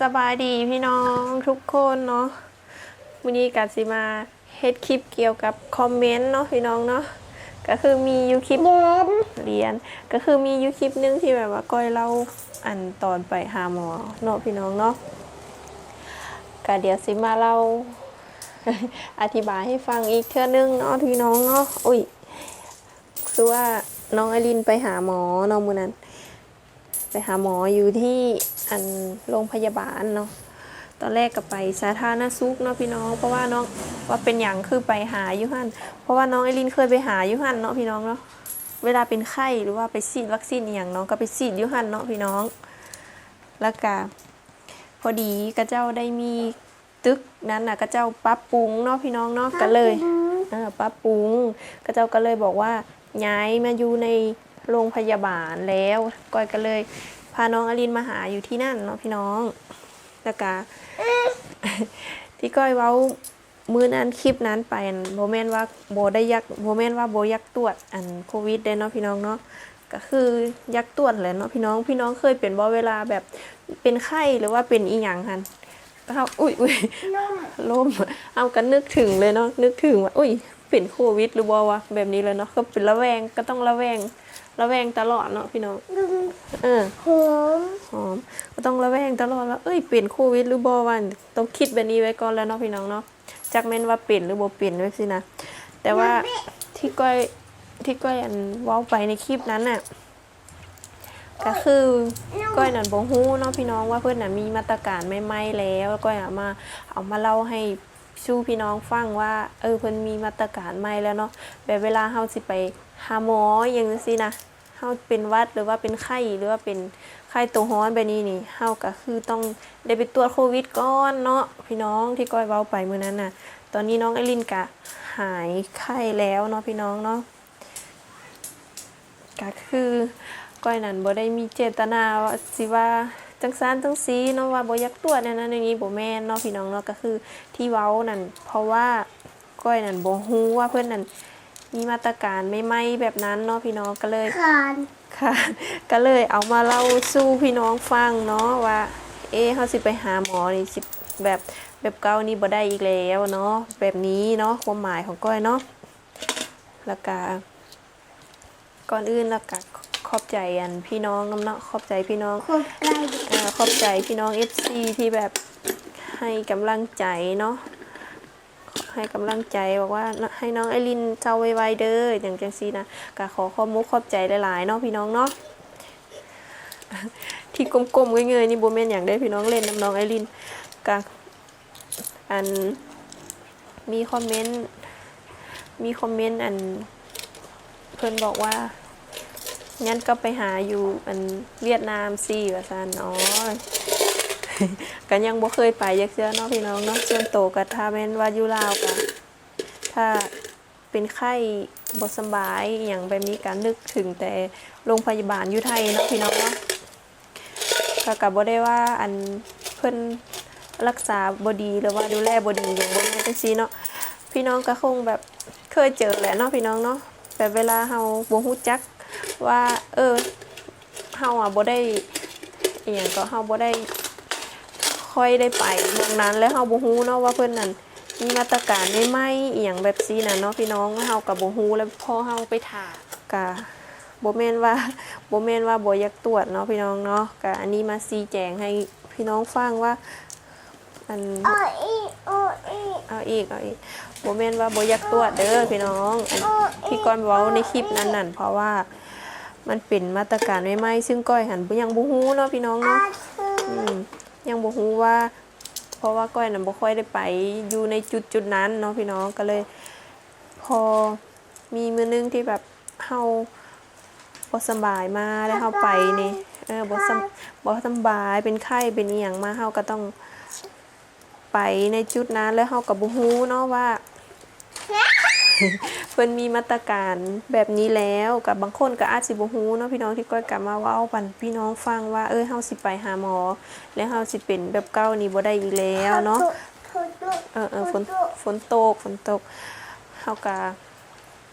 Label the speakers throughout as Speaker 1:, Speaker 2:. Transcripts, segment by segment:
Speaker 1: สบายดีพี่น้องทุกคนเนาะวันนี้กัสิมาเฮ็ดคลิปเกี่ยวกับคอมเมนต์เนาะพี่น้องเนาะก็คือมีอยู่คลิป
Speaker 2: เย็น
Speaker 1: เรียน ก็คือมีอยู่คลิปหนึงที่แบบว่าก้อยเล่าอันตอนไปหาหมอเนาะพี่น้องเนาะก็เดี๋ยวสิมาเล่าอธิบายให้ฟังอีกเทื่อนึงเนาะพี่น้องเนาะอุ้ยคือว่าน้องไอรินไปหาหมอเนาะมื้อนั้น ไปหาหมออยู่ที่อันโรงพยาบาลเนาะตอนแรกก็ไปสาธารณสุขเนาะพี่น้อง เพราะว่าน้องว่าเป็นอย่างคือไปหายู่หันเพราะว่าน้องไอรินเคยไปหายู่หันเนาะพี่น้องเนาะเวลาเป็นไข้หรือว่าไปฉีดวัคซีนอย่างน้องก็ไปฉีดยู่หันเนาะพี่น้อง แล้วก็พอดีก็เจ้าได้มีตึกนั้นน่ะก็เจ้าปรับปรุงเนาะพี่น้องเนาะก็เลยเออป้าปุงก็เจ้าก็เลยบอกว่าย้ายมาอยู่ใน โรงพยาบาลแล้วก้อยก็เลย พาน้องอลินมาหาอยู่ที่นั่นเนาะพี่น้องแล้วก็ที่ก้อยเว้ามือนั้นคลิปนั้นไปอันโมเมนว่าโบได้ยักโมเมนว่าโบยักตรวจอันโควิดได้เนาะพี่น้องเนาะก็คือยักตรวจแหละเนาะพี่น้องพี่น้องเคยเป็นบ่เวลาแบบเป็นไข้หรือว่าเป็นอีหยังหันเอาอุ้ยอุ้ย
Speaker 2: นุ่ม
Speaker 1: ล่มเอากันนึกถึงเลยเนาะนึกถึงว่าอุ้ย เป็นโควิดหรือบ่วะแบบนี้เลยเนาะก็เป็นระแวงก็ต้องระแวงระแวงตลอดเนาะพี่น้อง
Speaker 2: นุ่ม
Speaker 1: เออ
Speaker 2: หอม
Speaker 1: หอมก็ต้องระแวงตลอดว่าเอ้ยเป็นโควิดหรือบ่วะต้องคิดแบบนี้ไว้ก่อนแล้วเนาะพี่น้องเนาะจักแม่นว่าเป็นหรือบ่เป็นไว้สินะแต่ว่าที่ก้อยที่ก้อยอันเว้าไปในคลิปนั้นน่ะก็คือก้อยนั่นบ่ฮู้เนาะพี่น้องว่าเพิ่นน่ะมีมาตรการใหม่ๆแล้วแล้วก้อยเอามาเอามาเล่าให้ ชูพี่น้องฟังว่า เออเพิ่นมีมาตรการใหม่แล้วเนาะแบบเวลาเฮาสิไปหาหมออย่างจังซี่นะเฮาเป็นวัดหรือว่าเป็นไข้หรือว่าเป็นไข้ตัวร้อนแบบนี้นี่เฮาก็คือต้องได้ไปตรวจโควิดก่อนเนาะพี่น้องที่ก้อยเว้าไปมื้อนั้นน่ะ ตอนนี้น้องไอรินก็หายไข้แล้วเนาะพี่น้องเนาะก็คือก้อยนั่นบ่ได้มีเจตนาว่าสิว่า จังซานจังซีเนาะว่าบ่อยากตรวจนั่นนั่นอย่างนี้บ่แม่นเนาะพี่น้องเนาะก็คือที่เว้านั่นเพราะว่าก้อยนั่นบ่ฮู้ว่าเพิ่นนั่นมีมาตรการใหม่ๆแบบนั้นเนาะพี่น้องก็เลย
Speaker 2: ขาน
Speaker 1: ค่ะก็เลยเอามาเล่าสู่พี่น้องฟังเนาะว่า เอ๊ะเขาสิไปหาหมอนี่สิแบบแบบเก่านี่บ่ได้อีกแล้วเนาะแบบนี้เนาะความหมายของก้อยเนาะแล้วก็ก่อนอื่นแล้วก็ข อบใจอันพี่น้องน้ำเนาะขอบใจพี่น้อง
Speaker 2: ขอบใจ
Speaker 1: เอ่อขอบใจพี่น้อง FC ที่แบบให้กำลังใจเนาะให้กำลังใจบอกว่าให้น้องไอรินเจ้าไวๆเด้ออย่างจังซี่นะก็ขอขอบมุกขอบใจหลายๆเนาะพี่น้องเนาะที่กลมๆเงยๆนี่บ่แม่นอย่างได้พี่น้องเล่นน้ำน้องไอรินก็อันมีคอมเมนต์มีคอมเมนต์อันเพิ่นบอกว่า งั้นก็ไปหาอยู่อันเวียดนามสิว่าซันอ๋อกันยังบ่เคยไปยักเชื่อเนาะพี่น้องเนาะส่วนโตก็ถ้าแม่นว่าอยู่ลาวก็ถ้าเป็นไข้บ่สบายอย่างแบบนี้ก็นึกถึงแต่โรงพยาบาลอยู่ไทยเนาะพี่น้องเนาะก็ก็บ่ได้ว่าอันเพิ่นรักษาบ่ดี หรือว่าดูแลบ่ดีอย่างบ่แม่นจังซี่เนาะพี่น้องก็คงแบบเคยเจอแหละเนาะพี่น้องเนาะแบบเวลาเฮาบ่ฮู้จัก ว่า เออเฮาอะบ่ได้อหย่างก็เฮาบ่ได้ค่อยได้ไปเมืองนั้นแล้วเฮาบ่ฮู้เนาะว่าเพิ่นนั่นมีมาตรการใหม่ๆอีหยังแบบซี่น่ะเนาะพี่น้องเฮาก็บ่ฮู้แล้วพอเฮาไปถามก็บ่แม่นว่าบ่แม่นว่าบ่อยากตรวจเนาะพี่น้องเนาะก็อันนี้มาชี้แจงให้พี่น้องฟังว่าอัน
Speaker 2: โอ้อีโอ้อี
Speaker 1: เอาอีกเอาอีกโมเมนว่าโบอยากตรวจเด้อพี่น้องอันที่ก้อยเว้าในคลิปนั้นนั่นเพราะว่า มันเป็นมาตรการใหม่ๆซึ่งก้อยหันบ่ยังบ่ฮู้เนาะพี่น้อง
Speaker 2: อา
Speaker 1: เนาะ
Speaker 2: คือ
Speaker 1: อืมยังบ่ฮู้ว่า เพราะว่าก้อยน่ะบ่ค่อยได้ไปอยู่ในจุดจุดๆนั้นเนาะพี่น้องก็เลย พอมีมื้อนึงที่แบบเฮาบ่สำบายมาแล้วเฮาไปนี่เออบ่สำบ่สำบายเป็นไข้เป็นอีหยังมาเฮาก็ต้องไปในจุดนั้นแล้วเฮากับบ่ฮู้เนาะว่า เพิ่นมีมาตรการแบบนี้แล้วกับบางคนก็อาจสิบ่ฮู้เนาะพี่น้องที่ก้อยกลับมาเว้าปันพี่น้องฟังว่าเอ้ยเฮาสิไปหาหมอ แล้วเฮาสิเป็นแบบเก่านี่บ่ได้อีกแล้วเนาะเออเออฝนฝนตกฝนตกเฮาก็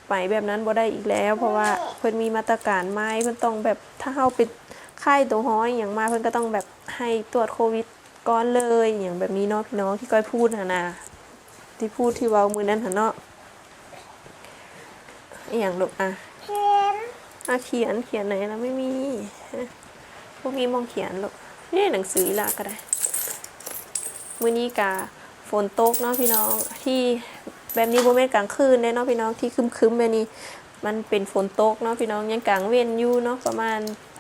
Speaker 1: ไปแบบนั้นบ่ได้อีกแล้ว เพราะว่าเพิ่นมีมาตรการใหม่เพิ่นต้องแบบถ้าเฮาเป็นไข้ตัวฮ้อยอย่างมาเพิ่นก็ต้องแบบให้ตรวจโควิดก่อนเลยอย่างแบบนี้เนาะพี่น้องที่ก้อยพูดนะนะที่พูดที่เว้ามือนั้นหะเนาะ อหย่างลูกอะ
Speaker 2: เขียน
Speaker 1: อะเขียนเขียนไหนแล้วไม่มีพวกนี้มองเขียนลูกนี่หนังสืออีหละก็ได้มื้อนี้กาฝนตกเนาะพี่น้องที่แบบนี้บ่แม่นกลางคืนเด้เนาะพี่น้องที่ครึมๆแบบนี้มันเป็นฝนตกเนาะพี่น้องยังกลางเว้นอยู่เนาะประมาณ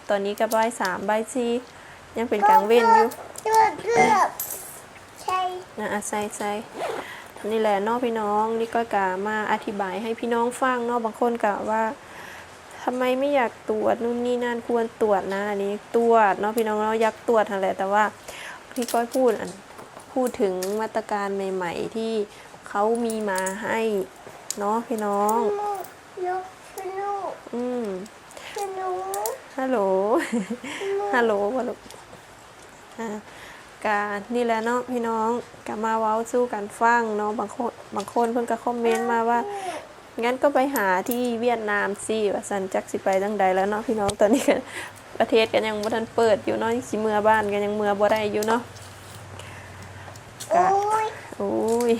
Speaker 1: ตอนนี้ก็บ่ายสามบ่ายสี่ยังเป็นกลางเว้นอยู่
Speaker 2: ตัวเกือบใช่
Speaker 1: นะอะใส่ใส่ นี่แหละเนาะพี่น้องนี่ก็กะมาอธิบายให้พี่น้องฟังเนาะบางคนกะว่าทำไมไม่อยากตรวจนู่นนี่นั่นควรตรวจนะอันนี้ตรวจเนาะพี่น้องเราอยากตรวจนั่นแหละแต่ว่าพี่ก้อยพูดอันพูดถึงมาตรการใหม่ ๆ ที่เขามีมาให้เนาะพี่น้อง
Speaker 2: มูยกสนุก
Speaker 1: อืม
Speaker 2: สนุก
Speaker 1: ฮัลโหลฮัลโหลวะลูก อะกานี่แหละเนาะพี่น้องกามาเว้าสู้กันฟังเนาะบางคนบางคนเพิ่นก็คอมเมนต์มาว่างั้นก็ไปหาที่เวียดนามสิว่าสันจักสิไปจังใดแล้วเนาะพี่น้องตอนนี้ก็ประเทศกันยังบ่ทันเปิดอยู่เนาะสิเมือบ้านกันยังเมือบ่ได้อยู่เนาะ
Speaker 2: โอ้ย
Speaker 1: โอ้ย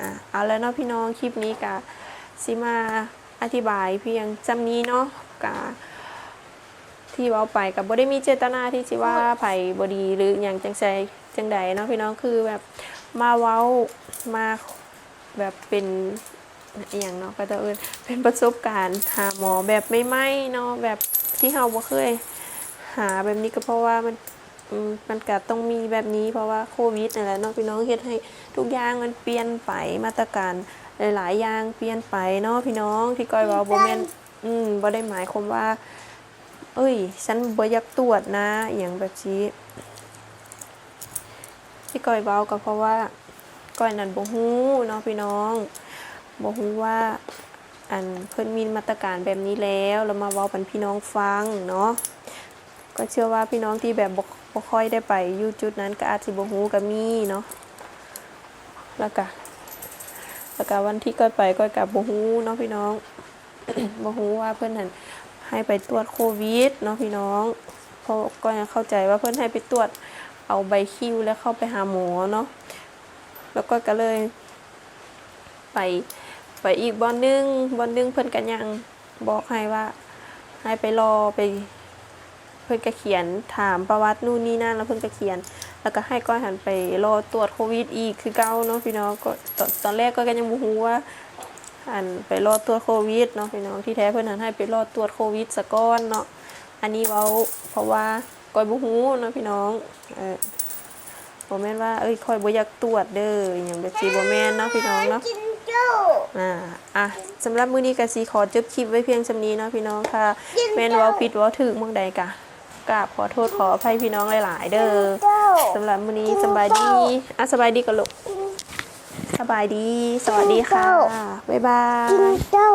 Speaker 1: อะเอาแล้วเนาะพี่น้องคลิปนี้กะสิมาอธิบายเพียงจำนี้เนาะกะ ที่เว้าไปกับบ่ได้มีเจตนาที่สิว่าไผบ่ดีหรืออย่างจังใจจังใดเนาะพี่น้องคือแบบมาเว้ามาแบบเป็นอย่างเนาะก็จะเอินเป็นประสบการณ์หาหมอแบบใหม่ๆเนาะแบบที่เฮาบ่เคยหาแบบนี้ก็เพราะว่ามันมมันก็ต้องมีแบบนี้เพราะว่าโควิดนั่นแหละเนาะพี่น้องเฮ็ดให้ทุกอย่างมันเปลี่ยนไปมาตรการหลายๆอย่างเปลี่ยนไปเนาะพี่น้องที่ก้อยเว้าบ่แม่นอืมบ่ได้หมายความว่า เอ้ย ฉันบ่อยากตรวจนะอย่างแบบนี้ที่ก้อยเว้าก็เพราะว่าก้อยนั่นบ่ฮู้เนาะพี่น้องบ่ฮู้ว่าอันเพิ่นมีมาตรการแบบนี้แล้วแล้วมาเว้าปันพี่น้องฟังเนาะก็เชื่อว่าพี่น้องที่แบบบ่ค่อยได้ไปอยู่จุดนั้นก็อาจสิบ่ฮู้ก็มีเนาะแล้วก็แล้วก็วันที่ก้อยไปก้อยก็บ่ฮู้เนาะพี่น้องบ่ฮู้ว่าเพิ่นนั่น ให้ไปตรวจโควิดเนาะพี่น้องเพราะก็ยังเข้าใจว่าเพิ่อนให้ไปตรวจเอาใบคิวแล้วเข้าไปหาหมอเนาะแล้วก็ก็เลยไปไปอีกบอนนึงบอนนึงเพิ่อนก็ยังบอกให้ว่าให้ไปรอไป เพิ่อนก็เขียนถามประวัตินู่นนี่นั่นแล้วเพิ่อนก็เขียน แล้วก็ให้ก้อยหันไปรอตรวจโควิดอีกคือเก่าเนาะพี่น้องก็ตอนตอนแรกก็ยังบ่ฮู้ว่า อันไปรอตรวจโควิดเนาะพี่น้องที่แท้เพิ่นหันให้ไปรอตรวจโควิดซะก่อนเนาะอันนี้เว้าเพราะว่าก้อยบ่ฮู้เนาะพี่น้องเออบ่แม่นว่าเอ้ยค่อยบ่อยากตรวจเด้ออหยังแบบสิบ่แม่นเนาะพี่น้องเนาะ
Speaker 2: กินโจ้
Speaker 1: อ่าอะสำหรับมื้อนี้ก็สิขอจบคลิปไว้เพียงสำนี้เนาะพี่น้องค่ะแม่นเว้าผิดเว้าถูกเมืองใดกะกราบขอโทษขออภัยพี่น้องหลาย ๆ เด้อ
Speaker 2: โจ้
Speaker 1: สำหรับมื้อนี้สบายดีอะสบายดีกันลูก สบายดี สวัสดีค่ะ บ๊ายบา
Speaker 2: กิน
Speaker 1: ย
Speaker 2: โจ้